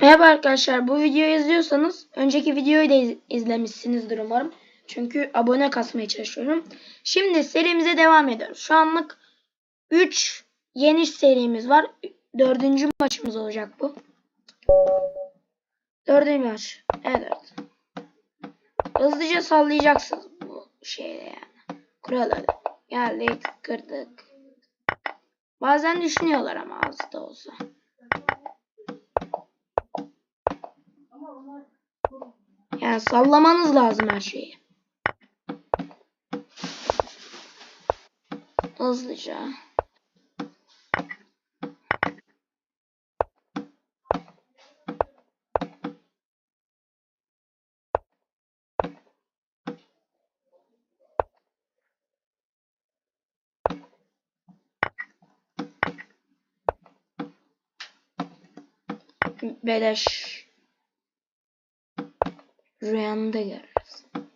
Merhaba arkadaşlar. Bu videoyu izliyorsanız önceki videoyu da iz- izlemişsinizdir umarım. Çünkü abone kasmaya çalışıyorum. Şimdi serimize devam ediyoruz. Şu anlık 3 yeni serimiz var. Dördüncü maçımız olacak bu. Dördüncü maç. Evet. Hızlıca sallayacaksınız bu şeyde yani. Kuralları. Geldik, kırdık. Bazen düşünüyorlar ama az da olsa. Yani sallamanız lazım her şeyi. Hızlıca. Beleş. Rüyanda görürsün.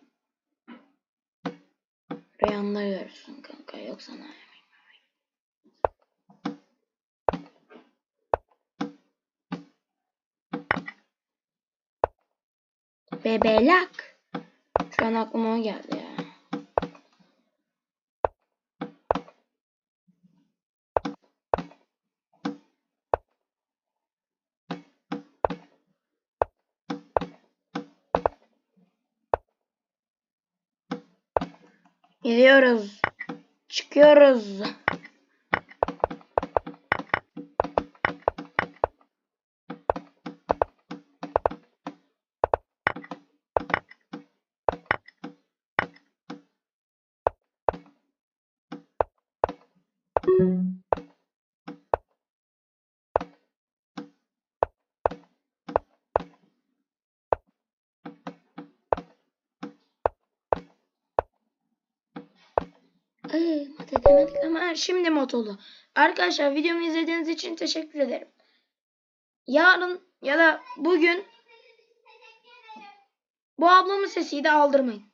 Rüyanda görürsün kanka yoksa ne Bebelak. Şu an aklıma geldi ya. Gidiyoruz. Çıkıyoruz. Ay, mat edemedik ama şimdi mod oldu. Arkadaşlar videomu izlediğiniz için teşekkür ederim. Yarın ya da bugün bu ablamın sesiyi de aldırmayın.